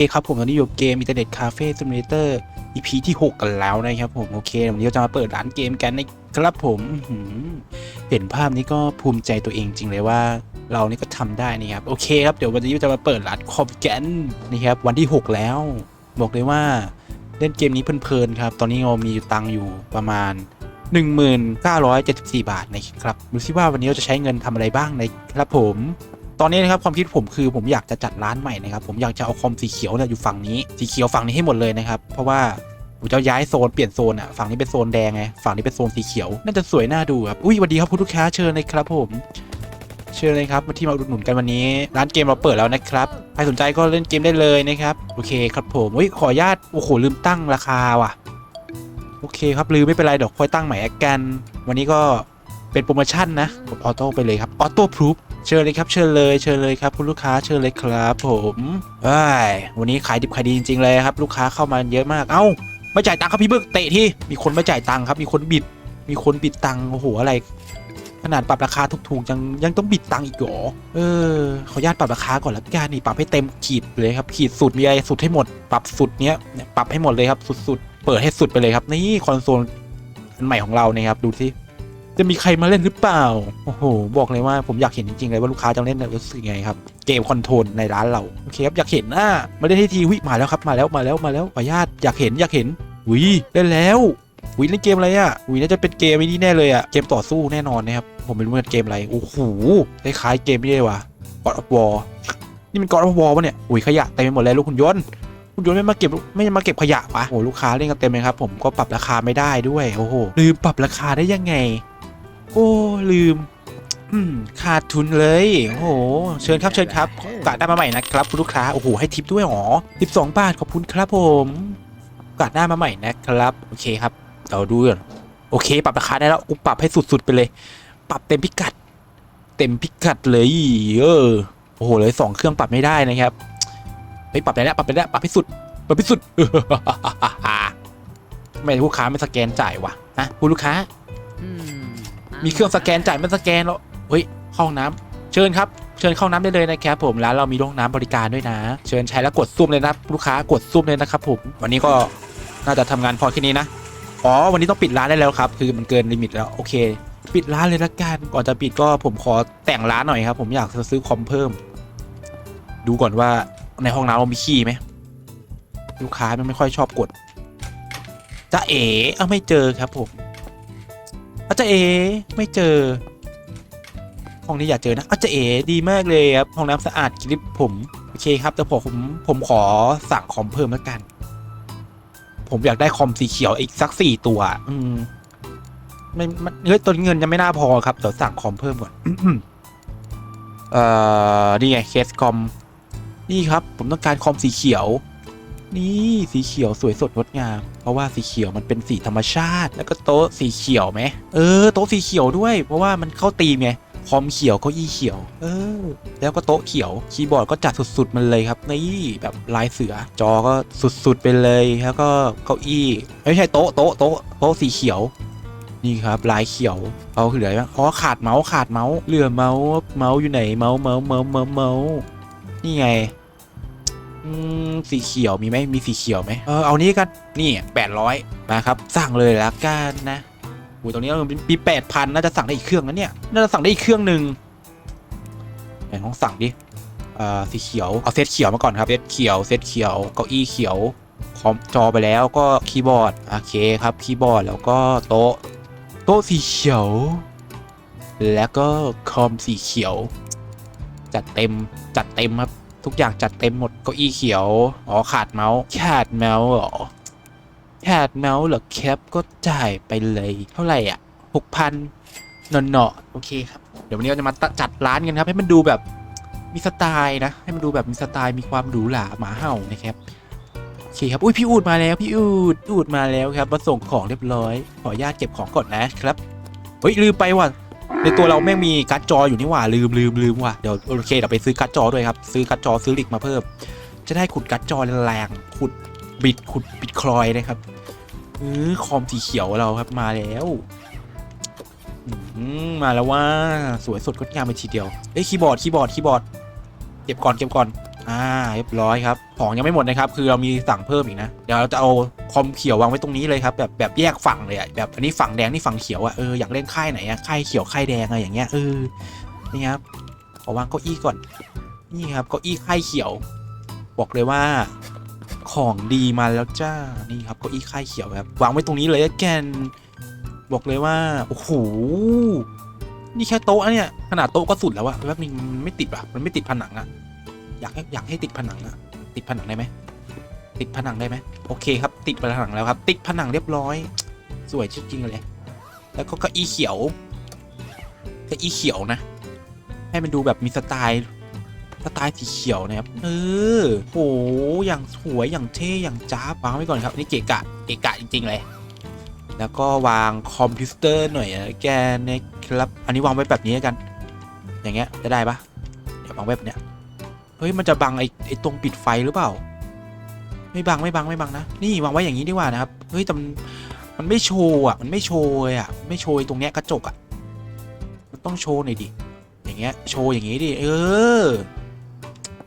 เครับผมตอนนี้อยู่เกมอินเทอร์เน็ตคาเฟ่ซิมูเลเตอร์ EP ที่ 6 กันแล้วนะครับผมโอเควันนี้เราจะมาเปิดร้านเกมกันนะครับผมเห็นภาพนี้ก็ภูมิใจตัวเองจริงเลยว่า เรานี่ก็ทำได้นี่ครับโอเคครับเดี๋ยววันนี้จะมาเปิดร้านคอมกันนะครับวันที่ 6 แล้ว บอกเลยว่าเล่นเกมนี้เพลินๆครับตอนนี้เรามีตังค์อยู่ประมาณ 1974 บาทนะครับดูซิว่าวันนี้เราจะใช้เงินทำอะไรบ้างนะครับผม ตอนนี้นะครับความคิดผมคือผมอยากจะจัดร้านใหม่นะครับผมอยากจะเอาคอมสีเขียวเนี่ยอยู่ฝั่งนี้สีเขียวฝั่งนี้ให้หมดเลยนะครับเพราะว่าผมจะย้ายโซนเปลี่ยนโซนอะฝั่งนี้เป็นโซนแดงไงฝั่งนี้เป็นโซนสีเขียวน่าจะสวยน่าดูครับอุ้ยสวัสดีครับคุณลูกค้าเชิญเลยครับ ผมเชิญเลยครับมาที่มาอุดหนุนกันวันนี้ ร้านเกมเราเปิดแล้วนะครับใครสนใจก็เล่นเกมได้เลยนะครับโอเคครับผมอุ้ยขออนุญาตโอ้โหลืมตั้งราคาว่ะ โอเคครับลืมไม่เป็นไรเดี๋ยวค่อยตั้งใหม่กัน วันนี้ก็เป็นโปรโมชั่นนะกดออโต้ไปเลยครับออโต้พรูฟ เชิญเลยครับเชิญเลยเชิญเลยครับคุณลูกค้าเชิญเลยครับผมเอ้ยวันนี้ขายดิบขายดีจริงๆเลยครับ ลูกค้าเข้ามาเยอะมากเอ้าไม่จ่ายตังค์ครับพี่เบิกเตะที่มีคนไม่จ่ายตังค์ครับ มีคนบิด มีคนบิดตังค์โอ้โหอะไร ขนาดปรับราคาถูกๆยังยังต้องบิดตังค์อีกเหรอเออขออนุญาตปรับราคาก่อนละกันนี่ปรับให้เต็มขีดเลยครับขีดสุดมีอะไรสุดให้หมด ปรับสุดเนี้ยเนี่ยปรับให้หมดเลยครับสุดๆเปิดให้สุดไปเลยครับนี่คอนโซลอันใหม่ของเราเนี่ยครับดูสิ จะมีใครมาเล่นหรือเปล่า โอ้โห บอกเลยว่าผมอยากเห็นจริงๆเลยว่าลูกค้าจะเล่นรู้สึกยังไงครับ เกมคอนโทรลในร้านเรา โอเคครับ อยากเห็นอะมาเล่นให้ทีวิมาแล้วครับ มาแล้ว มาแล้ว มาแล้วขออนุญาตอยากเห็น อยากเห็นวิเล่นแล้ววิเล่นเกมอะไรอะวิน่าจะเป็นเกมไอ้นี่แน่เลยอะ เกมต่อสู้แน่นอนนะครับ ผมไม่รู้ว่าเกมอะไร โอ้โห คล้ายๆเกมนี่เลยว่ะ God of War นี่มัน God of War ปะเนี่ย อุ้ยขยะเต็มไปหมดเลยลูกคุณยนต์ คุณยนต์ไม่มาเก็บไม่มาเก็บขยะวะโอ้ลูกค้าเล่นกันเต็มเลยครับ ผมก็ปรับราคาไม่ได้ด้วยโอ้โหลืมปรับราคาได้ยังไง โอ้ลืมขาดทุนเลย โอ้โห เชิญครับเชิญครับกาดได้มาใหม่นะครับคุณลูกค้า โอ้โห ให้ทิปด้วยหรอทิปสองบาทขอบคุณครับผมกาดได้มาใหม่นะครับ โอเคครับ เราดูก่อนโอเค ปรับราคาได้แล้วกูปรับให้สุดๆไปเลย ปรับเต็มพิกัด เต็มพิกัดเลย เออ โอ้โห เลยสองเครื่องปรับไม่ได้นะครับ เฮ้ยปรับได้แล้วปรับได้แล้วปรับให้สุดปรับให้สุดทำไมลูกค้าไม่สแกนจ่ายวะฮะคุณลูกค้า มีเครื่องสแกนจ่ายไม่สแกนแล้วเฮ้ยเข้าห้องน้ำเชิญครับเชิญเข้าน้ำได้เลยนะครับผมร้านเรามีห้องน้ำบริการด้วยนะ เชิญใช้แล้วกดซุ่มเลยนะลูกค้ากดซุ่มเลยนะครับผมวันนี้ก็น่าจะทำงานพอแค่นี้นะอ๋อวันนี้ต้องปิดร้านได้แล้วครับ คือมันเกินลิมิตแล้วโอเค ปิดร้านเลยละกันก่อนจะปิดก็ผมขอแต่งร้านหน่อยครับ ผมอยากจะซื้อคอมเพิ่ม ดูก่อนว่า ในห้องน้ำเรามีขี้ไหมลูกค้ามันไม่ค่อยชอบกดจ้าเอ๋เอาไม่เจอครับผมอาจาเอ๋ไม่เจอ ห้องนี้อยากเจอนะอาจาเอ๋ดีมากเลยครับห้องน้ำสะอาดคลิปผมโอเคครับแต่ผมผมขอสั่งคอมเพิ่มแล้วกัน ผมอยากได้คอมสีเขียวอีกสักสี่ตัว อืมไม่มันเฮ้ยตัวนี้เงินยังไม่น่าพอครับเดี๋ยวสั่งคอมเพิ่มก่อนเอ่อนี่ไงเคสคอม นี่ครับ ผมต้องการคอมสีเขียว นี่สีเขียวสวยสดงดงาม เพราะว่าสีเขียวมันเป็นสีธรรมชาติ แล้วก็โต๊ะสีเขียวไหมเออโต๊ะสีเขียวด้วย เพราะว่ามันเข้าตีมไงคอมเขียวเก้าอี้เขียว เออ แล้วก็โต๊ะเขียว คีย์บอร์ดก็จัดสุดๆมันเลยครับนี่แบบลายเสือ จอก็สุดๆไปเลยแล้วก็เก้าอี้ไม่ใช่โต๊ะโต๊ะโต๊ะโต๊ะสีเขียวนี่ครับลายเขียวเอาเหลือไหมอ๋อขาดเมาส์ขาดเมาส์เหลือเมาส์เมาส์อยู่ไหนเมาส์เมาส์เมาส์เมาส์นี่ไง อืมสีเขียวมีไหมมีสีเขียวไหมเออเอานี้กันนี่แปดร้อยนะครับ สั่งเลยละกันนะโอ้ยตรงนี้มันมีแปดพันน่าจะสั่งได้อีกเครื่องนะเนี่ยน่าจะสั่งได้อีกเครื่องหนึ่งไหนลองสั่งดิเอ่อสีเขียวเอาเซตเขียวมาก่อนครับเซตเขียวเซตเขียวเก้าอี้เขียวคอมจอไปแล้วก็คีย์บอร์ดโอเคครับคีย์บอร์ดแล้วก็โต๊ะโต๊ะสีเขียว แล้วก็คอมสีเขียว จัดเต็มจัดเต็มครับ ทุกอย่างจัดเต็มหมดเก้าอี้เขียวอ๋อขาดเมาส์ขาดเมาส์เหรอขาดเมาส์เหรอแคปก็จ่ายไปเลย เท่าไหร่อะหกพันเนาะเนาะโอเคครับเดี๋ยววันนี้เราจะมาจัดร้านกันครับ ให้มันดูแบบมีสไตล์นะ ให้มันดูแบบมีสไตล์มีความหรูหราหมาเห่านะครับโอเคครับอุ้ยพี่อูดมาแล้วพี่อูดอูดมาแล้วครับมาส่งของเรียบร้อย ขออนุญาตเก็บของก่อนนะครับเฮ้ยลืมไปว่ะ ในตัวเราแม่งมีการ์ดจออยู่นี่หว่าลืมลืมลืมว่ะเดี๋ยวโอเคเดี๋ยวไปซื้อการ์ดจอด้วยครับซื้อการ์ดจอซื้อลิกมาเพิ่ม จะได้ขุดการ์ดจอแรงขุดบิดขุดบิดคลอยนะครับเออคอมสีเขียวเราครับมาแล้วมมาแล้วว่าสวยสดงดงามไปทีเดียวเอ้ยคีย์บอร์ดคีย์บอร์ดคีย์บอร์ดเก็บก่อนเก็บก่อน อ่าเรียบร้อยครับของยังไม่หมดนะครับ คือเรามีสั่งเพิ่มอีกนะ เดี๋ยวเราจะเอาคอมเขียววางไว้ตรงนี้เลยครับ แบบแบบแยกฝั่งเลยอะแบบอันนี้ฝั่งแดงนี่ฝั่งเขียวอะเอออยากเล่นค่ายไหนอะค่ายเขียวค่ายแดงอะไรอย่างเงี้ยเออนี่ครับขอวางเก้าอี้ก่อน นี่ครับเก้าอี้ค่ายเขียว บอกเลยว่าของดีมาแล้วจ้า นี่ครับเก้าอี้ค่ายเขียวครับวางไว้ตรงนี้เลยแกน บอกเลยว่าโอ้โหนี่แค่โต๊ะนะเนี่ยขนาดโต๊ะก็สุดแล้วอะแป๊บนึงมันไม่ติดอะมันไม่ติดผนังอะ อยากให้อยากให้ติดผนังอะติดผนังได้ไหมติดผนังได้ไหมโอเคครับ ติดผนังแล้วครับ ติดผนังเรียบร้อย สวยจริงๆเลย แล้วก็เก้าอี้เขียวเก้าอี้เขียวนะ ให้มันดูแบบมีสไตล์สไตล์สีเขียวนะครับเออโหอย่างสวยอย่างเท่อย่างจ้าบวางไว้ก่อนครับนี่เกะกะเกะกะจริงๆเลย แล้วก็วางคอมพิวเตอร์หน่อยนะแกนะครับอันนี้วางไว้แบบนี้กัน อย่างเงี้ยจะได้ปะเดี๋ยววางไว้แบบเนี้ย เฮ้ยมันจะบังไอ้ไอ้ตรงปิดไฟหรือเปล่า ไม่บังไม่บังไม่บังนะ นี่วางไว้อย่างนี้ดีกว่านะครับ เฮ้ยแต่มันไม่โชว์อะ มันไม่โชว์เลยอะ ไม่โชว์ตรงเนี้ยกระจกอะ มันต้องโชว์หน่อยดิ อย่างเงี้ยโชว์อย่างงี้ดิ เออ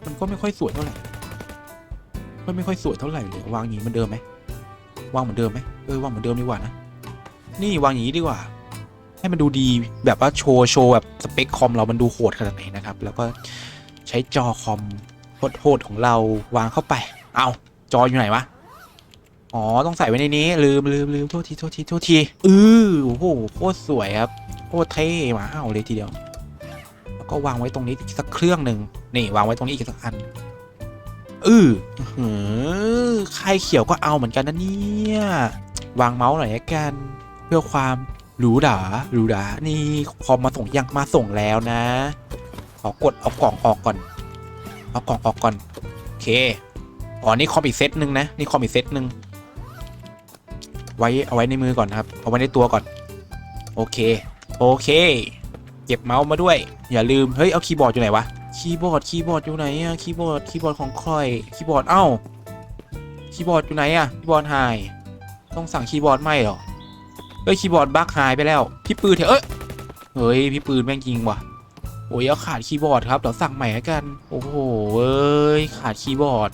มันก็ไม่ค่อยสวยเท่าไหร่ก็ไม่ค่อยสวยเท่าไหร่เลยวางอย่างนี้เหมือนเดิมไหมวางเหมือนเดิมไหมเออวางเหมือนเดิมดีกว่านะ นี่วางอย่างนี้ดีกว่า ให้มันดูดีแบบว่าโชว์โชว์แบบสเปคคอมเรามันดูโหดขนาดไหนนะครับ แล้วก็ ช้จอคอมโหดๆของเราวางเข้าไป เอาจออยู่ไหนวะ อ๋อ ต้องใส่ไว้ในนี้ ลืมลืมลืมโทษทีโทษทีโทษทีเออโอ้โหโคตรสวยครับโคตรเท่มาเอาเลยทีเดียว แล้วก็วางไว้ตรงนี้สักเครื่องหนึ่งนี่วางไว้ตรงนี้อีกสักอันเอออื้อหือใครเขียวก็เอาเหมือนกันนะเนี่ยวางเมาส์หน่อยละกัน เพื่อความหรูหราหรูหรานี่คอมมาส่งยังมาส่งแล้วนะ ขอกดเอากล่องออกก่อน เอากล่องออกก่อน โอเค อ๋อ นี่คอมอีกเซตหนึ่งนะ นี่คอมอีกเซตหนึ่งไว้เอาไว้ในมือก่อนครับ เอาไว้ในตัวก่อน โอเค โอเค เก็บเมาส์มาด้วย อย่าลืม เฮ้ย เอาคีย์บอร์ดอยู่ไหนวะ คีย์บอร์ด คีย์บอร์ดอยู่ไหนอะคีย์บอร์ด คีย์บอร์ดของคอย คีย์บอร์ด เอ้า คีย์บอร์ดอยู่ไหนอะคีย์บอร์ดหาย ต้องสั่งคีย์บอร์ดใหม่เหรอเอ้ยคีย์บอร์ดบั๊กหายไปแล้ว พี่ปืนเถอะเอ้ย เฮ้ย พี่ปืนแม่งยิงว่ะ โอ้ยเอาขาดคีย์บอร์ดครับเดี๋ยวสั่งใหม่แล้วกัน โอ้โหเอ้ยขาดคีย์บอร์ด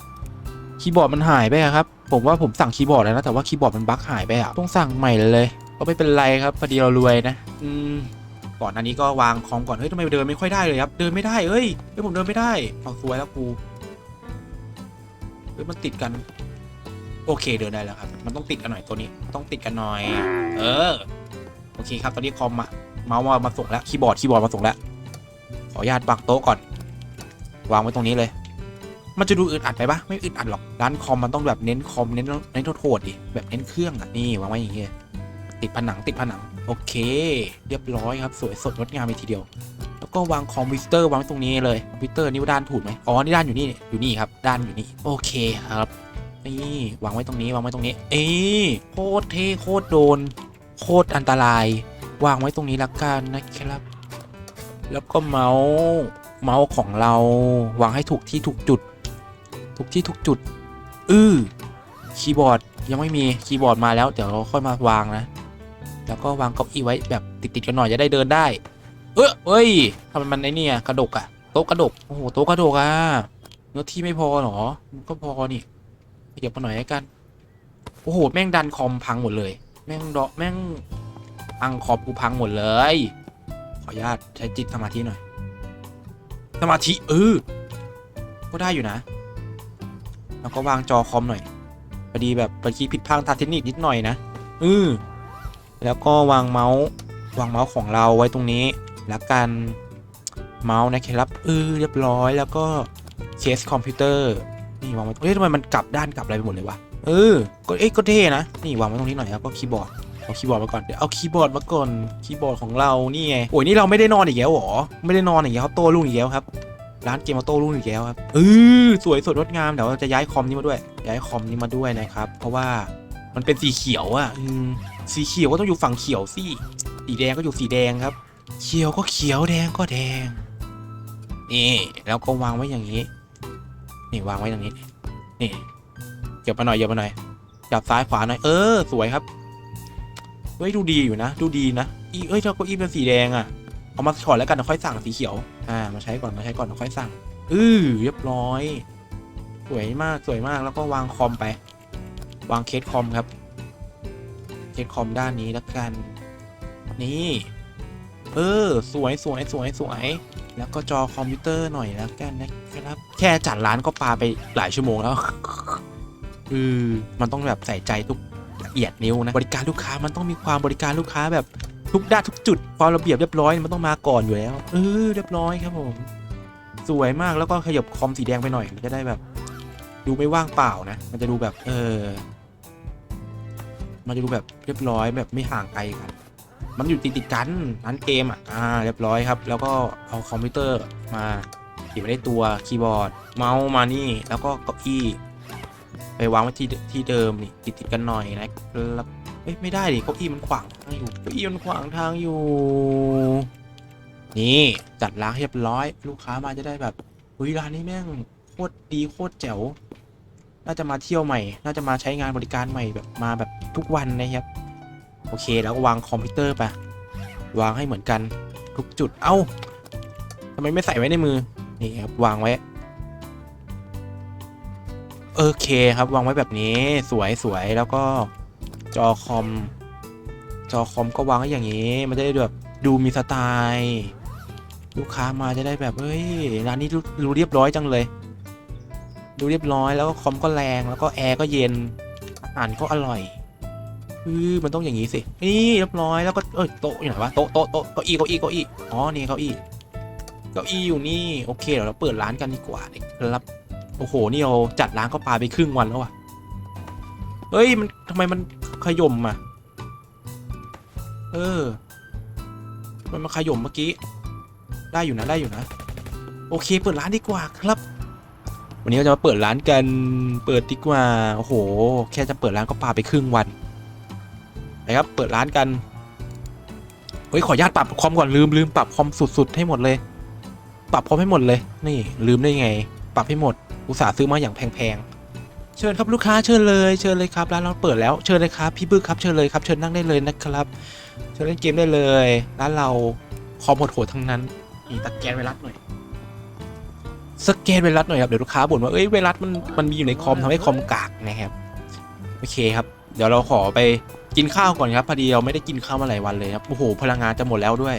คีย์บอร์ดมันหายไปครับ ผมว่าผมสั่งคีย์บอร์ดแล้วนะแต่ว่าคีย์บอร์ดมันบั๊กหายไปอะต้องสั่งใหม่เลยก็ไม่เป็นไรครับพอดีเรารวยนะ อืมก่อนอันนี้ก็วางคอมก่อนเฮ้ยทำไมเดินไม่ค่อยได้เลยครับเดินไม่ได้เฮ้ยเฮ้ยผมเดินไม่ได้เอาซวยแล้วกูเฮ้ยมันติดกัน โอเคเดินได้แล้วครับ มันต้องติดกันหน่อยตัวนี้ต้องติดกันหน่อย เออ โอเคครับตอนนี้คอมมาเมาส์มาส่งแล้วคีย์บอร์ดคีย์บอร์ดมาส่งแล้ว ออนุญาตปักโต๊ะก่อน วางไว้ตรงนี้เลย มันจะดูอึดอัดไปปะไม่อึดอัดหรอก ร้านคอมมันต้องแบบเน้นคอมเน้นเน้นโทษดิ แบบเน้นเครื่องอะ นี่วางไว้อย่างเงี้ย ติดผนังติดผนัง โอเค เรียบร้อยครับ สวยสดงดงามไปทีเดียว แล้วก็วางคอมพิวเตอร์วางไว้ตรงนี้เลย คอมพิวเตอร์นี่ว่าด้านถูกไหมอ๋อ นี่ด้านอยู่นี่ อยู่นี่ครับ ด้านอยู่นี่ โอเคครับ นี่วางไว้ตรงนี้วางไว้ตรงนี้ เอ้โคตรเท่โคตรโดน โคตรอันตรายวางไว้ตรงนี้ละกันนะครับ แล้วก็เมาส์เมาส์ของเราวางให้ถูกที่ถูกจุด ถูกที่ถูกจุด อือคีย์บอร์ดยังไม่มีคีย์บอร์ดมาแล้วเดี๋ยวเราค่อยมาวางนะ แล้วก็วางเก้าอี้ไว้แบบติดๆกันหน่อยจะได้เดินได้ เออเอ้ยทำไมมันไอ้เนี่ยกระดกอะโต๊ะกระดกโอ้โหโต๊ะกระดกอะเนื้อที่ไม่พอเหรอมันก็พอนี่ขยับมาหน่อยแล้กันโอ้โหแม่งดันคอมพังหมดเลย แม่งดาะแม่งพังคอมกูพังหมดเลย ออนุญาตใช้จิตสมาธิหน่อย สมาธิเออก็ได้อยู่นะ แล้วก็วางจอคอมหน่อยพอดีแบบเมื่อกี้ผิดพลาดทางเทคนิคนิดหน่อยนะอือแล้วก็วางเมาส์วางเมาส์ของเราไว้ตรงนี้ แล้วกันเมาส์นะครับเออเรียบร้อย แล้วก็เคสคอมพิวเตอร์นี่วางไว้เฮ้ยทำไมมันกลับด้านกลับอะไรไปหมดเลยวะเออก็เอ้ยก็เท่นะนี่วางไว้ตรงนี้หน่อยแล้วก็คีย์บอร์ด เอาคีย์บอร์ดมาก่อนเดี๋ยวเอาคีย์บอร์ดมาก่อนคีย์บอร์ดของเรานี่ไงโอ้ยนี่เราไม่ได้นอนอีกแล้วเหรอไม่ได้นอนอีกแล้วครับโต้รุ่งอีกแล้วครับร้านเกมออโต้รุ่งอีกแล้วครับเออสวยสดงดงามเดี๋ยวเราจะย้ายคอมนี้มาด้วย ย้ายคอมนี้มาด้วยนะครับเพราะว่ามันเป็นสีเขียวอะสีเขียวก็ต้องอยู่ฝั่งเขียวสิสีแดงก็อยู่สีแดงครับ เขียวก็เขียวแดงก็แดงนี่แล้วก็วางไว้อย่างนี้นี่วางไว้อย่างนี้นี่เก็บมาหน่อยเก็บมาหน่อยจับซ้ายขวาหน่อยเออสวยครับ เฮ้ยดูดีอยู่นะ ดูดีนะอีเอ้ยเจ้าเก้าอี้เป็นสีแดงอะ่ะเอามาถอดแล้วกันเดี๋ยวค่อยสั่งสีเขียว อ่า มาใช้ก่อนมาใช้ก่อนเดี๋ยวค่อยสั่ง อือเรียบร้อย สวยมากสวยมากแล้วก็วางคอมไป วางเคสคอมครับ เคสคอมด้านนี้แล้วกัน นี่ เออ สวยสวยสวยสวยแล้วก็จอคอมพิวเตอร์หน่อยแล้วกันนะครับ แค่จัดร้านก็ปาไปหลายชั่วโมงแล้วอือมันต้องแบบใส่ใจทุก ละเอียดนิ้วนะบริการลูกค้ามันต้องมีความบริการลูกค้าแบบทุกด้านทุกจุดความระเบียบเรียบร้อยมันต้องมาก่อนอยู่แล้วเออเรียบร้อยครับผม สวยมากแล้วก็ขยับคอมสีแดงไปหน่อยมันจะได้แบบ ดูไม่ว่างเปล่านะ มันจะดูแบบ เออ มันจะดูแบบเรียบร้อยแบบไม่ห่างไกลกัน มันอยู่ติดติดกันร้นเกมอะอ่า เรียบร้อยครับ แล้วก็เอาคอมพิวเตอร์มาติดไว้ในตัวคีย์บอร์ด เมาส์มานี่ แล้วก็เก้าอี้ ไปวางไว้ที่เดที่เดิมนี่ติดติดๆกันหน่อยนะครับเอ้ยไม่ได้ดิเก้าอี้มันขวางทางอยู่เก้าอี้มันขวางทางอยู่ นี่จัดล้างเรียบร้อย ลูกค้ามาจะได้แบบเฮ้ยร้านนี้แม่งโคตรดีโคตรแจ๋วน่าจะมาเที่ยวใหม่ น่าจะมาใช้งานบริการใหม่แบบมาแบบทุกวันนะครับ โอเคแล้วก็วางคอมพิวเตอร์ไป วางให้เหมือนกันทุกจุด เอ้าทำไมไม่ใส่ไว้ในมือ นี่ครับวางไว้ โอเคครับวางไว้แบบนี้สวยสวยแล้วก็จอคอม จอคอมก็วางไว้อย่างนี้ มันจะได้แบบดูมีสไตล์ลูกค้ามาจะได้แบบเฮ้ยร้านนี้ดูเรียบร้อยจังเลย ดูเรียบร้อยแล้วก็คอมก็แรงแล้วก็แอร์ก็เย็นอาหารก็อร่อยอือมันต้องอย่างนี้สินี่เรียบร้อยแล้วก็เอ้ยโต๊ะอยู่ไหนวะโต๊ะโต๊ะโต๊ะเก้าอี้เก้าอี้เก้าอี้อ๋อนี่เก้าอี้เก้าอี้อยู่นี่โอเคเดี๋ยวเราเปิดร้านกันดีกว่าครับ โอ้โห นี่เราจัดร้านก็ปาไปครึ่งวันแล้วอะเฮ้ย มันทำไมมันขย่มอะเออ มันมาขย่มเมื่อกี้ ได้อยู่นะ ได้อยู่นะ โอเค เปิดร้านดีกว่าครับ วันนี้เราจะมาเปิดร้านกัน เปิดดีกว่า โอ้โห แค่จะเปิดร้านก็ปาไปครึ่งวันนะครับ เปิดร้านกัน เฮ้ย ขออนุญาตปรับคอมก่อนลืมลืมปรับคอมสุดๆให้หมดเลย ปรับคอมให้หมดเลย นี่ลืมได้ไง ปรับให้หมด อุตส่าห์ซื้อมาอย่างแพงๆ เชิญครับลูกค้าเชิญเลยเชิญเลยครับร้านเราเปิดแล้วเชิญเลยครับพี่บึ้กครับเชิญเลยครับเชิญนั่งได้เลยนะครับเชิญเล่นเกมได้เลยร้านเราคอมโหดๆทั้งนั้นนี่ตะแกนไวรัสหน่อยสแกนไวรัสหน่อยครับเดี๋ยวลูกค้าบ่นว่าเอ้ยไวรัสมันมันมีอยู่ในคอมทำให้คอมกากนะครับโอเคครับ เดี๋ยวเราขอไปกินข้าวก่อนครับพอดีเราไม่ได้กินข้าวมาหลายวันเลยครับโอ้โหพลังงานจะหมดแล้วด้วย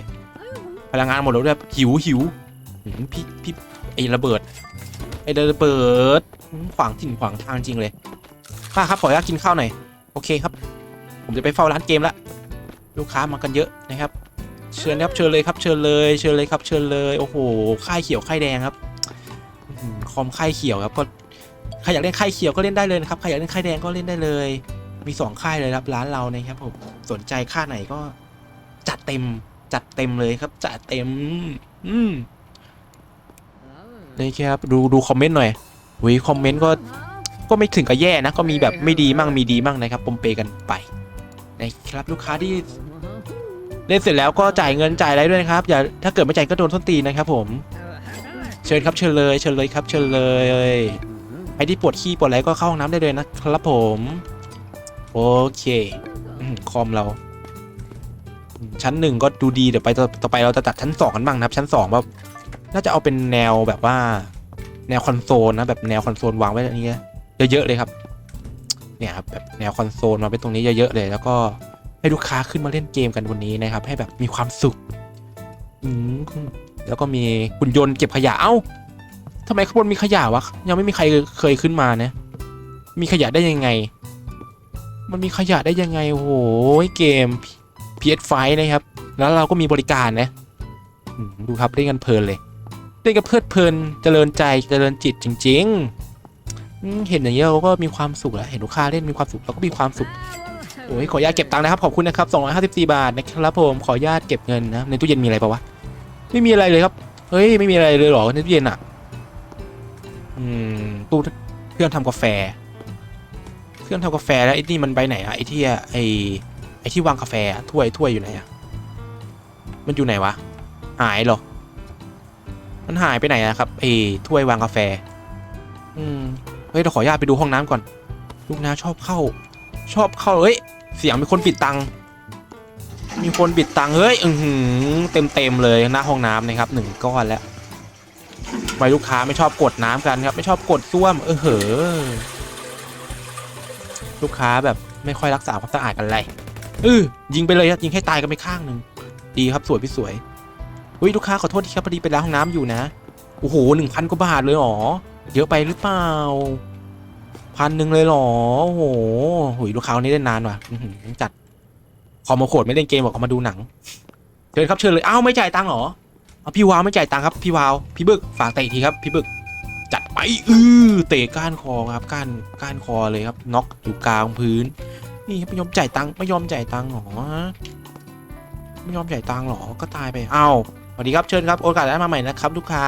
พลังงานหมดแล้วด้วยหิวหิวหืมพี่พี่ไอ้ระเบิด ไอ้ระเบิดขวางถิ่นขวางทางจริงเลยป้าครับขออนุญาตกินข้าวหน่อยโอเคครับ ผมจะไปเฝ้าร้านเกมละลูกค้ามากันเยอะนะครับ เชิญครับเชิญเลยครับเชิญเลยเชิญเลยครับเชิญเลยโอ้โหค่ายเขียวค่ายแดงครับคอมค่ายเขียวครับก็ใครอยากเล่นค่ายเขียวก็เล่นได้เลยนะครับใครอยากเล่นค่ายแดงก็เล่นได้เลย มีสองค่ายเลยครับร้านเรานะครับผมสนใจค่าไหนก็จัดเต็มจัดเต็มเลยครับจัดเต็ม อืม นี่ครับดูดูคอมเมนต์หน่อยวิคอมเมนต์ก็ก็ไม่ถึงกับแย่นะ ก็มีแบบไม่ดีมั่งมีดีมั่งนะครับปมเปกันไปนะครับลูกค้าที่เล่นเสร็จแล้วก็จ่ายเงินจ่ายอะไรด้วยนะครับอย่าถ้าเกิดไม่จ่ายก็โดนส้นตีนะครับผม เชิญครับเชิญเลยเชิญเลยครับเชิญเลยใครที่ปวดขี้ปวดอะไรก็เข้าห้องน้ำได้เลยนะครับผม โอเคอคอมเรา ชั้นหนึ่งก็ดูดีเดี๋ยวไปต่อต่อไปเราจะจัดชั้นสองกันบ้างนะครับ ชั้นสองแบบ น่าจะเอาเป็นแนวแบบว่า แนวคอนโซลนะแบบแนวคอนโซลวางไว้ตรงนี้เยอะๆเลยครับ เนี่ยครับแบบแนวคอนโซลมาไว้ตรงนี้เยอะๆเลย แล้วก็ให้ลูกค้าขึ้นมาเล่นเกมกันวันนี้นะครับ ให้แบบมีความสุขอืมแล้วก็มีหุ่นยนต์เก็บขยะเอ้าทำไมข้างบนมีขยะวะยังไม่มีใครเคยขึ้นมานะ มีขยะได้ยังไง มันมีขยะได้ยังไงโอ้โหเกม PS5 นะครับ แล้วเราก็มีบริการนะดูครับเล่นกันเพลินเลย เล่นกันเพลิดเพลินเจริญใจเจริญจิตจริง ๆ เห็นอย่างนี้ยเราก็มีความสุขแล้วเห็นลูกค้าเล่นมีความสุขเราก็มีความสุขโอ้ยขออนุญาตเก็บตังค์นะครับขอบคุณนะครับ254 บาทนะครับผมขออนุญาตเก็บเงินนะในตู้เย็นมีอะไรปะวะไม่มีอะไรเลยครับเฮ้ยไม่มีอะไรเลยหรอในตู้เย็นอะอืมตู้เครื่องทำกาแฟ เครื่องทำกาแฟแล้วไอ้นี่มันไปไหนอะไอ้ที่ไอ้ไอ้ที่วางกาแฟถ้วยถ้วยอยู่ไหนอะมันอยู่ไหนวะหายหรอ มันหายไปไหนอะครับไอ้ถ้วยวางกาแฟ อืมเฮ้ยเราขออนุญาตไปดูห้องน้ำก่อน ลูกน้าชอบเข้า ชอบเข้าเฮ้ย เสียงมีคนปิดตังค์มีคนปิดตังค์เฮ้ยอือหือเต็มเต็มๆเลยหน้าห้องน้ำนะครับหนึ่งก้อนแล้วทำไมลูกค้าไม่ชอบกดน้ำกันครับ ไม่ชอบกดส้วม เออเหอะลูกค้าแบบไม่ค่อยรักษาความสะอาดกันเลยเออยิงไปเลยครับยิงให้ตายกันไปข้างหนึ่งดีครับสวยพี่สวย อุ้ยลูกค้าขอโทษที่ครับพอดีไปล้างห้องน้ำอยู่นะ โอ้โหหนึ่งพันกว่าบาทเลยหรอ เยอะไปหรือเปล่า พันหนึ่งเลยหรอ โอ้โหหุยลูกค้าคนนี้เล่นนานว่ะจัด คอมาโขดไม่เล่นเกมบอกเขามาดูหนัง เชิญครับเชิญเลยอ้าวไม่จ่ายตังค์หรอเอาพี่วาวไม่จ่ายตังค์ครับพี่วาว พี่บึกฝากเตะทีครับ พี่บึก จัดไปอือเตะก้านคอครับก้านก้านคอเลยครับน็อกอยู่กลางพื้น นี่ไม่ยอมจ่ายตังค์ไม่ยอมจ่ายตังค์หรอไม่ยอมจ่ายตังค์หรอก็ตายไปเอ้า วัสดีครับเชิญครับโอกาสได้มาใหม่นะครับลูกค้า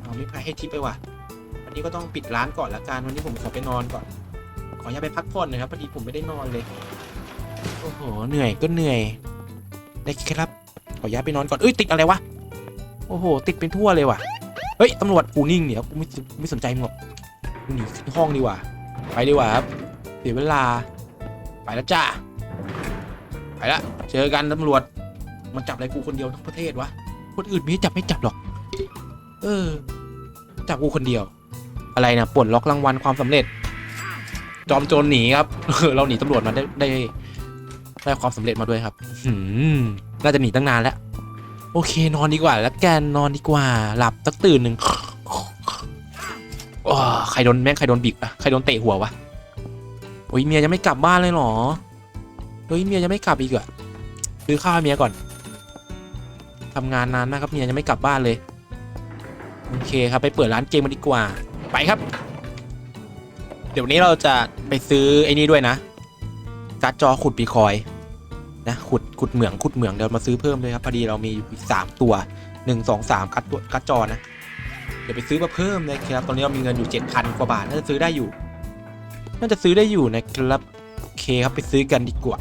เอาไม่พายให้ทิปไปว่ะ วันนี้ก็ต้องปิดร้านก่อนละกันวันนี้ผมขอไปนอนก่อน ขออย่าตไปพักผ่อนหน่อยครับพอดีผมไม่ได้นอนเลยโอ้โหเหนื่อยก็เหนื่อยได้แค่รับ ขอย้ายไปนอนก่อนเอ้ยติดอะไรวะโอ้โห ติดเป็นทั่วเลยว่ะเฮ้ยตำรวจกูนิ่งเนี่ยกูไม่ไม่สนใจมึงหรอกกูหนีขึ้นห้องดีกว่า ไปดีกว่าครับเสียเวลา ไปแล้วจ้าไปละเจอกันตำรวจ มันจับอะไรกูคนเดียวทั้งประเทศวะ คนอื่นม่จับไม่จับหรอก เออ จับกูคนเดียว อะไรนะปลดล็อกรางวัลความสำเร็จ จอมโจรหนีครับ เราหนีตำรวจมาได้ได้ได้ความสำเร็จมาด้วยครับหืมน่าจะหนีตั้งนานแล้ว โอเค นอนดีกว่า แล้วแกนอนดีกว่า หลับสักตื่นหนึ่งว้ใครโดนแม่งใครโดนบีบอะใครโดนเตะหัววะโอ้ยเมียยังไม่กลับบ้านเลยเหรอเฮ้ยเมียยังไม่กลับอีกอะซื้อข้าวให้เมียก่อน ทำงานนานมากครับเมียยังไม่กลับบ้านเลย โอเคครับไปเปิดร้านเกมมาดีกว่า ไปครับ เดี๋ยววันนี้เราจะไปซื้อไอ้นี่ด้วยนะการ์ดจอขุดปีคอยนะขุดขุดเหมืองขุดเหมืองเดี๋ยวมาซื้อเพิ่มเลยครับพอดีเรามีอยู่สามตัวหนึ่งสองสามกัดตัวกัดจอนะเดี๋ยวไปซื้อมาเพิ่มนะครับตอนนี้เรามีเงินอยู่เจ็ดพันกว่าบาทน่าจะซื้อได้อยู่ น่าจะซื้อได้อยู่นะครับโอเคครับไปซื้อกันดีกว่า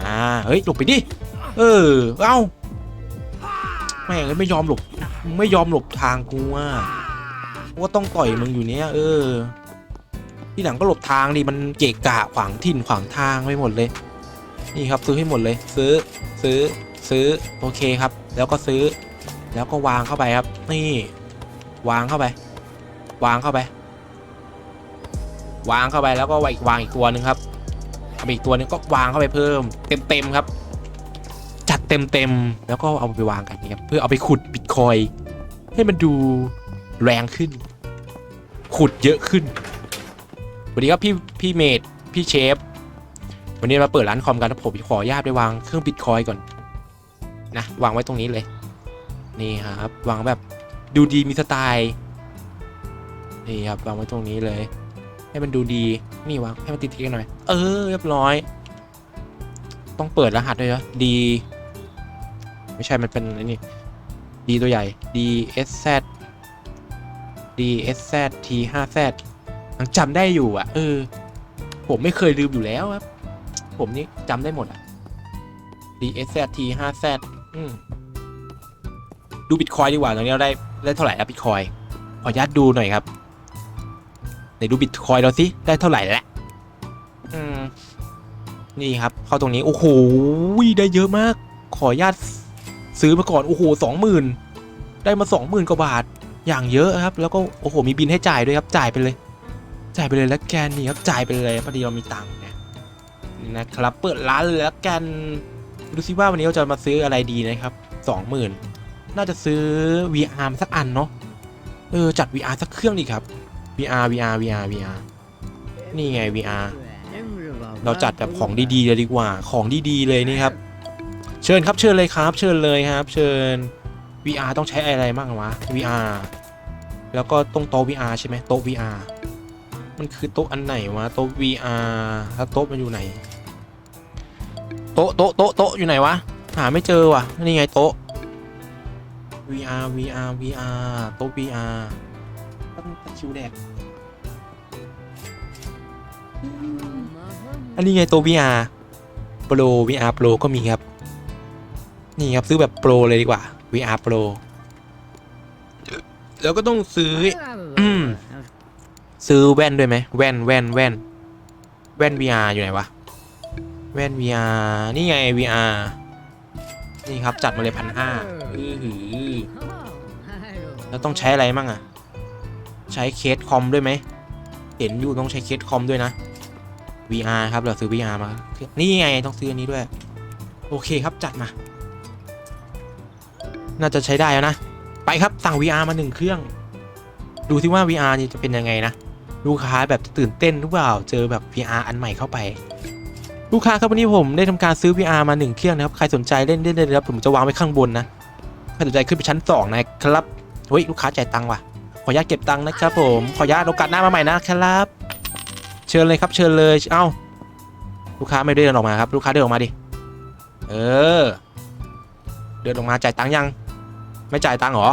อ่า เฮ้ยหลบไปดิ เออ เอ้า แม่งไม่ยอมหลบไม่ยอมหลบทางกูอะกูก็ต้องต่อยมึงอยู่เนี้ยเออ ที่หลังก็หลบทางดิมันเกะกะขวางถิ่นขวางทางไปหมดเลย นี่ครับซื้อให้หมดเลย ซื้อซื้อซื้อโอเคครับ แล้วก็ซื้อ แล้วก็วางเข้าไปครับ นี่ วางเข้าไป วางเข้าไป วางเข้าไปแล้วก็อีกวางอีกตัวหนึ่งครับอีกตัวหนึงก็วางเข้าไปเพิ่ม เต็มเต็มๆครับ เต็มเต็มๆแล้วก็เอาไปวางกันนี่ครับเพื่อเอาไปขุดบิตคอยให้มันดูแรงขึ้น ขุดเยอะขึ้นสวัสดีครับพี่พี่เมดพี่เชฟวันนี้มาเปิดร้านคอมกันแล้วผมขออนุญาตไปวางเครื่องบิตคอยก่อนนะวางไว้ตรงนี้เลย นี่ครับวางแบบดูดีมีสไตล์นี่ครับวางไว้ตรงนี้เลย ให้มันดูดีนี่วางให้มันติดๆกันหน่อย เออเรียบร้อย ต้องเปิดรหัสด้วยเหรอดี ไม่ใช่มันเป็นไอ้นี่ดีตัวใหญ่ D S Z D S Z T 5 Z ยังจำได้อยู่อะ เออ ผมไม่เคยลืมอยู่แล้วครับ ผมนี่จำได้หมดอะ DSZT 5Z อืมดูบิตคอยดีกว่าตอนนี้เราได้ได้เท่าไหร่แล้วบิตคอยขออนุญาตดูหน่อยครับไหนดูบิตคอยเราสิได้เท่าไหร่แล้วอืมนี่ครับ เข้าตรงนี้ โอ้โหได้เยอะมาก ขออนุญาต ซื้อมาก่อน โอ้โหสองหมื่นได้มาสองหมื่นกว่าบาท อย่างเยอะครับ แล้วก็โอ้โหมีบินให้จ่ายด้วยครับ จ่ายไปเลย จ่ายไปเลยแล้วแกนนี่ครับจ่ายไปเลยพอดีเรามีตังค์เนี่ยนะครับเปิดร้านเลยแล้วกันดูซิว่าวันนี้เราจะมาซื้ออะไรดีนะครับสองหมื่นน่าจะซื้อ VR สักอันเนาะเออจัด VR สักเครื่องดีครับ VR VR VR VR นี่ไง VR เราจัดแบบของดีๆเลยดีกว่า ของดีๆเลยนี่ครับ เชิญครับเชิญเลยครับ เชิญเลยครับ เชิญ VR ต้องใช้อะไรบ้างวะ VR แล้วก็ตรงโต๊ะ VR ใช่ไหมโต๊ะ VR มันคือโต๊ะอันไหนวะโต๊ะ VR แล้วโต๊ะมันอยู่ไหน โต๊ะโต๊ะโต๊ะโต๊ะอยู่ไหนวะหาไม่เจอว่ะนี่ไงโต๊ะ VR VR VR โต๊ะ VR ต้องคิวแดกอันนี้ไงโต๊ะ VR Pro VR Pro ก็มีครับ นี่ครับซื้อแบบ Pro เลยดีกว่า VR Pro แล้วก็ต้องซื้ออืมซื้อแว่นด้วยไหมแว่นแว่นแว่นแว่น VR อยู่ไหนวะแว่น VR นี่ไง VR นี่ครับจัดมาเลยพันห้าอือหือแล้วต้องใช้อะไรมั่งอะใช้เคสคอมด้วยไหมเห็นอยู่ต้องใช้เคสคอมด้วยนะ VR ครับเราซื้อ VR มา นี่ไงต้องซื้ออันนี้ด้วย โอเคครับจัดมา น่าจะใช้ได้แล้วนะ ไปครับสั่ง VR มาหนึ่งเครื่อง ดูที่ว่า VR นี่จะเป็นยังไงนะ ลูกค้าแบบตื่นเต้นหรือเปล่า เจอแบบ VR อันใหม่เข้าไป ลูกค้าครับวันนี้ผมได้ทำการซื้อ VR มาหนึ่งเครื่องนะครับ ใครสนใจเล่นได้เลยครับ ผมจะวางไว้ข้างบนนะ ใครสนใจขึ้นไปชั้นสองนะครับ เฮ้ยลูกค้าจ่ายตังค์ว่ะ ขออนุญาตเก็บตังค์นะครับผม ขออนุญาตโอกาสหน้ามาใหม่นะครับ เชิญเลยครับ เชิญเลย เอ้า ลูกค้าไม่ได้เดินออกมาครับ ลูกค้าเดินออกมาดิ เออ เดินออกมาจ่ายตังค์ยัง ไม่จ่ายตังค์หรอ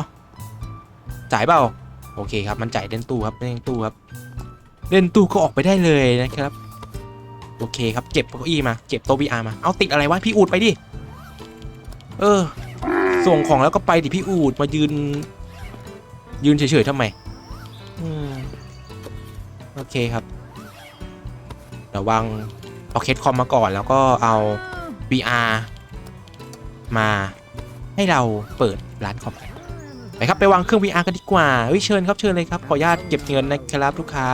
จ่ายเปล่า โอเคครับ มันจ่ายเล่นตู้ครับ เล่นตู้ครับ เล่นตู้ก็ออกไปได้เลยนะครับ โอเคครับ เก็บเก้าอี้มา เก็บโต๊ะ VR มา เอาติดอะไรวะ พี่อูดไปดิ เออ ส่งของแล้วก็ไปดิพี่อูดมายืน ยืนเฉยๆทำไม อืม โอเคครับ เดี๋ยววางเอาเคสคอมมาก่อนแล้วก็เอา VR มาให้เราเปิด ร้านคอมไปครับไปวางเครื่อง VR กันดีกว่าเฮ้ยเชิญครับเชิญเลยครับขออนุญาตเก็บเงินนะครับลูกค้า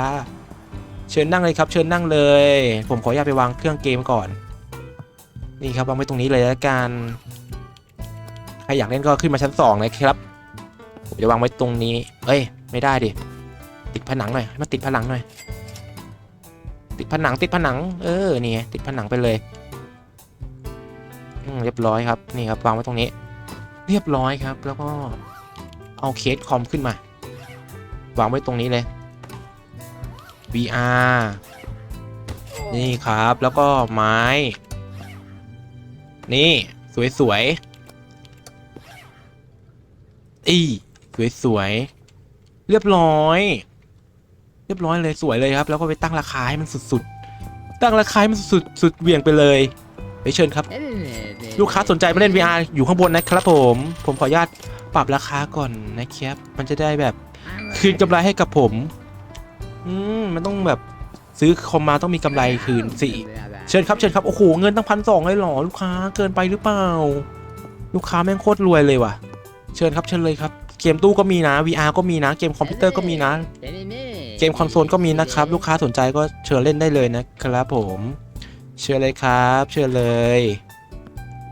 เชิญนั่งเลยครับ เชิญนั่งเลย ผมขออนุญาตไปวางเครื่องเกมก่อน นี่ครับวางไว้ตรงนี้เลยแล้วกันใครอยากเล่นก็ขึ้นมาชั้นสองนะครับผมจะวางไว้ตรงนี้ เอ้ย ไม่ได้ดิ ติดผนังหน่อยให้มันติดผนังหน่อย ติดผนังติดผนัง เออ นี่ติดผนังไปเลย เรียบร้อยครับ นี่ครับวางไว้ตรงนี้ เรียบร้อยครับ แล้วก็เอาเคสคอมขึ้นมา วางไว้ตรงนี้เลย VR นี่ครับแล้วก็ไม้ นี่ สวยๆอีสวยๆเรียบร้อย เรียบร้อยเลยสวยเลยครับ แล้วก็ไปตั้งราคาให้มันสุดๆ ตั้งราคาให้มันสุดๆสุดเหวี่ยงไปเลย ไปเชิญครับ ลูกค้าสนใจมาเล่น VR อยู่ข้างบนนะครับผม ผมขออนุญาตปรับราคาก่อนนะครับ มันจะได้แบบคืนกำไรให้กับผม อืม มันต้องแบบซื้อคอมมาต้องมีกำไรคืนสิเชิญครับเชิญครับ โอ้โห เงินตั้งพันสองเลยเหรอ ลูกค้าเกินไปหรือเปล่า ลูกค้าแม่งโคตรรวยเลยว่ะ เชิญครับเชิญเลยครับ เกมตู้ก็มีนะ VR ก็มีนะ เกมคอมพิวเตอร์ก็มีนะ เกมคอนโซลก็มีนะครับ ลูกค้าสนใจก็เชิญเล่นได้เลยนะครับผม เชิญเลยครับ เชิญเลย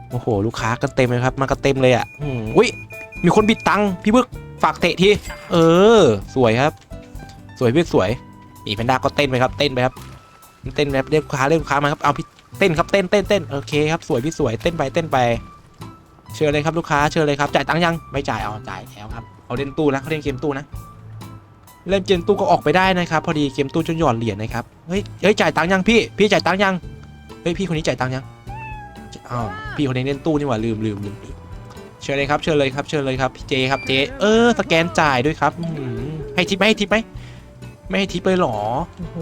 โอ้โห ลูกค้ากันเต็มเลยครับ มากันเต็มเลยอะอืมอุ้ยมีคนบิดตังค์พี่เบิกฝากเตะทีเออ สวยครับ สวยเบิกสวยอีแพนด้าก็เต้นไปครับ เต้นไปครับเต้นแบบเรียกลูกค้าเรียกลูกค้ามาครับเอาพี่เต้นครับเต้นเต้นเต้นโอเคครับสวยพี่สวยเต้นไปเต้นไป เชิญเลยครับลูกค้าเชิญเลยครับจ่ายตังค์ยังไม่จ่ายเอาจ่ายแล้วครับเขาเล่นตู้นะเขาเล่นเกมตู้นะเล่นเกมตู้ก็ออกไปได้นะครับ พอดีเกมตู้จนหย่อนเหรียญนะครับเฮ้ยเฮ้ยจ่ายตังค์ยังพี่พี่จ่ายตังค์ยัง เฮ้ยพี่คนนี้จ่ายตังค์ยังอ้าวพี่คนนี้เล่นตู้นี่หว่าลืมลืมลืมเชิญเลยครับเชิญเลยครับเชิญเลยครับพี่เจครับเจเออสแกนจ่ายด้วยครับให้ทิปไหมให้ทิปไหมไม่ให้ทิปเลยหรอโอ้โห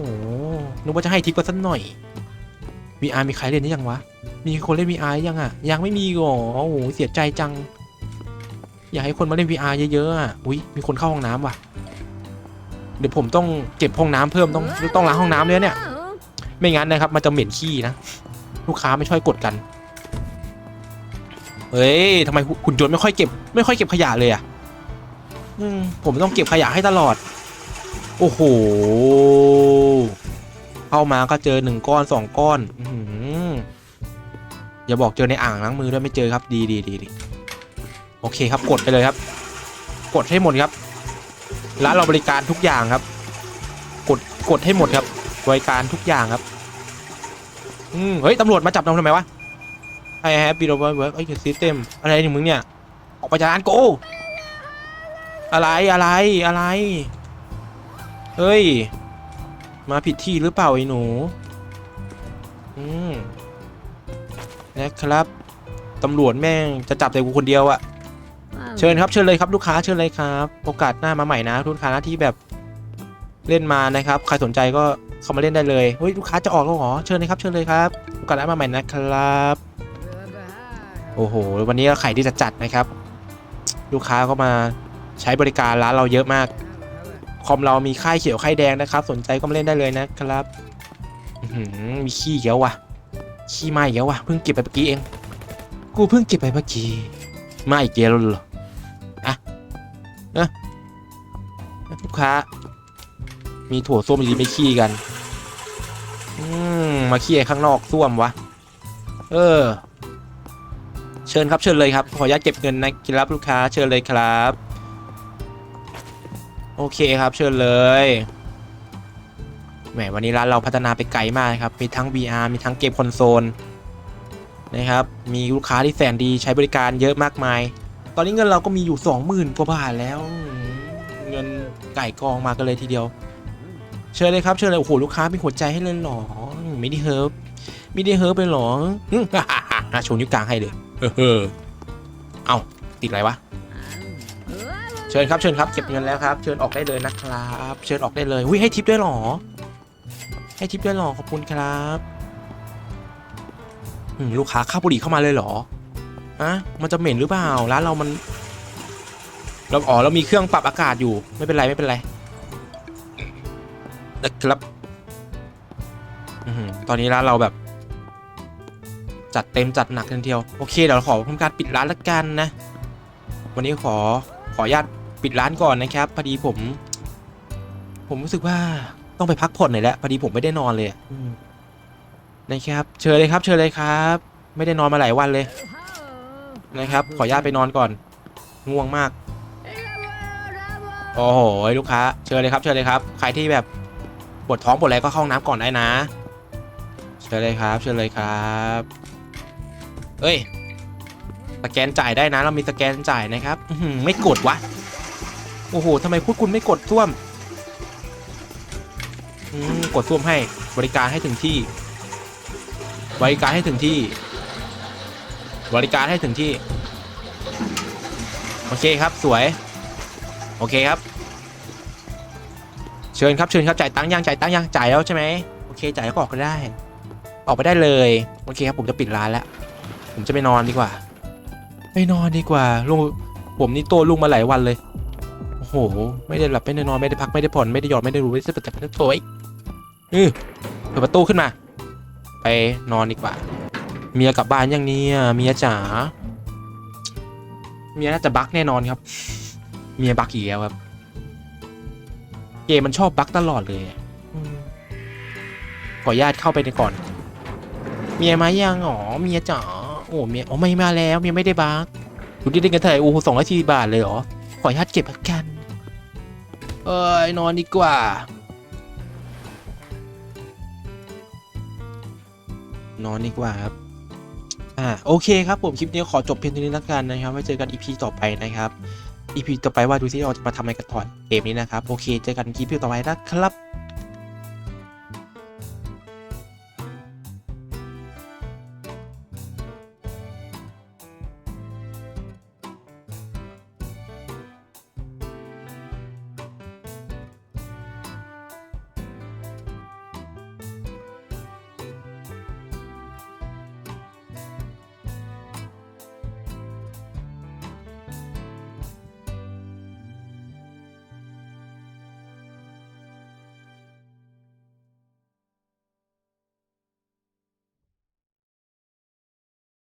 นึกว่าจะให้ทิปกันสักหน่อย VR มีใครเล่นหรือยังวะมีคนเล่น VR หรือยังอะ ยังไม่มีหรอโอ้โหเสียใจจัง อยากให้คนมาเล่น VR เยอะๆอะอุ้ยมีคนเข้าห้องน้ำว่ะ เดี๋ยวผมต้องเก็บห้องน้ำเพิ่มต้องต้องล้างห้องน้ำเลยเนี่ย ไม่งั้นนะครับ มันจะเหม็นขี้นะ ลูกค้าไม่ช่วยกดกัน เฮ้ยทำไมหุ่นยนต์ไม่ค่อยเก็บ ไม่ค่อยเก็บขยะเลยอะผมต้องเก็บขยะให้ตลอด โอ้โห เข้ามาก็เจอหนึ่งก้อนสองก้อนอย่าบอกเจอในอ่างล้างมือด้วยไม่เจอครับ ดีดีดีดีโอเคครับกดไปเลยครับ กดให้หมดครับร้านเราบริการทุกอย่างครับ กดกดให้หมดครับบริการทุกอย่างครับ อืมเฮ้ยตำรวจมาจับเราทำไมวะไอ้แฮปปี้โรบอทเวิร์กไอ้ซิสเต็มอะไรนี่มึงเนี่ย ออกไปจากร้านโกอะไรอะไรอะไรเฮ้ย มาผิดที่หรือเปล่าไอ้หนู อืมนะครับตำรวจแม่งจะจับแต่กูคนเดียวอะเชิญครับเชิญเลยครับลูกค้าเชิญเลยครับ โอกาสหน้ามาใหม่นะลูกค้าที่แบบเล่นมานะครับ ใครสนใจก็ เข้ามาเล่นได้เลยเฮ้ยลูกค้าจะออกแล้วเหรอเชิญเลยครับเชิญเลยครับโอกาสหน้ามาใหม่นะครับโอ้โหวันนี้เราไข่ที่จะจัดนะครับ ลูกค้าก็มาใช้บริการร้านเราเยอะมาก คอมเรามีค่ายเขียวค่ายแดงนะครับ สนใจก็มาเล่นได้เลยนะครับมีขี้เยอะว่ะ ขี้ไม้เยอะว่ะเพิ่งเก็บไปเมื่อกี้เอง กูเพิ่งเก็บไปเมื่อกี้ไม้อีกเยอะแล้วเหรออะอะกค้า มีถั่วส้มอยู่ดีไม่ขี้กัน อืมมาขี้ไอ้ข้างนอกส้วมวะ เออ เชิญครับเชิญเลยครับ ขออนุญาตเก็บเงินนะครับลูกค้า เชิญเลยครับ โอเคครับเชิญเลยแหมวันนี้ร้านเราพัฒนาไปไกลมากครับ มีทั้ง VR มีทั้งเกมคอนโซลนะครับ มีลูกค้าที่แสนดีใช้บริการเยอะมากมาย ตอนนี้เงินเราก็มีอยู่ 20,000 กว่าบาทแล้ว เงินไก่กองมากันเลยทีเดียว เชิญเลยครับเชิญเลยโอ้โหลูกค้ามีหัวใจให้เลยหรอมไม่ได้เฮิร์บไม่ได้เฮิร์บไปหรออืมโชว์นิ้วกลางให้เลยเออเอาติดอะไรวะเชิญครับเชิญครับเก็บเงินแล้วครับ เชิญออกได้เลยนะครับ เชิญออกได้เลยอุ้ยให้ทิปด้วยหรอ ให้ทิปด้วยหรอขอบคุณครับลูกค้าข้าวบุหรี่เข้ามาเลยหรออะมันจะเหม็นหรือเปล่าร้านเรามันเราอ๋อเรามีเครื่องปรับอากาศอยู่ไม่เป็นไรไม่เป็นไร นะครับอตอนนี้ร้านเราแบบ จัดเต็มจัดหนักทันเทียว โอเคเดี๋ยวขอทำการปิดร้านละกันนะ วันนี้ขอขออนุญาตปิดร้านก่อนนะครับพอดีผม ผมรู้สึกว่าต้องไปพักผ่อนหน่อยแล้วพอดีผมไม่ได้นอนเลยนะครับ เชิญเลยครับ เชิญเลยครับ ไม่ได้นอนมาหลายวันเลย นะครับ ขออนุญาตไปนอนก่อน ง่วงมาก โอ้โหลูกค้า เชิญเลยครับ เชิญเลยครับ ใครที่แบบ ปวดท้องปวดอะไรก็เข้าห้องน้ำก่อนได้นะเชิญเลยครับเชิญเลยครับเอ้ยสแกนจ่ายได้นะ เรามีสแกนจ่ายนะครับอืไม่กดวะโอ้โหทำไมพูดคุณไม่กดส้วมอืมกดส้วมให้บริการให้ถึงที่ บริการให้ถึงที่ บริการให้ถึงที่ โอเคครับสวย โอเคครับ ชิญครับเชิญครับจ่ายตังค์ยังจ่ายตังค์ยังจ่ายแล้วใช่ไหมโอเคจ่ายแล้วก็ออกก็ได้ ออกไปได้เลยโอเคครับผมจะปิดร้านแล้ว ผมจะไปนอนดีกว่าไปนอนดีกว่าลุงผมนี่โตลุงมาหลายวันเลยโอ้โห ไม่ได้หลับไม่ได้นอนไม่ได้พักไม่ได้ผ่อนไม่ได้หยอดไม่ได้รู้ไม่ได้แต่ไม่ได้สวยเออเปิดประตูขึ้นมา ไปนอนดีกว่า เมียกลับบ้านยังเนี่ยเมียจ๋าเมียน่าจะบักแน่นอนครับ เมียบักอีกแล้วครับ มมันชอบบักตลอดเลยอะอืมขออนุญาตเข้าไปในก่อน เมียมายังอ๋อเมียจ๋าโอ้เมียอ๋อไม่มาแล้วเมียไม่ได้บักดูดิได้เงินเท่าไหร่โอ้โหสองร้อยสี่บาทเลยเหรอขออนุญาตเก็บละกัน เอ้ยนอนดีกว่า นอนดีกว่าครับอ่าโอเคครับผมคลิปนี้ขอจบเพียงเท่านี้แล้วกันนะครับไว้เจอกัน EP ต่อไปนะครับ EP ต่อไปว่าดูซิเราจะมาทำอะไรกันต่อเกมนี้นะครับ โอเค เจอกันคลิปต่อไปนะครับ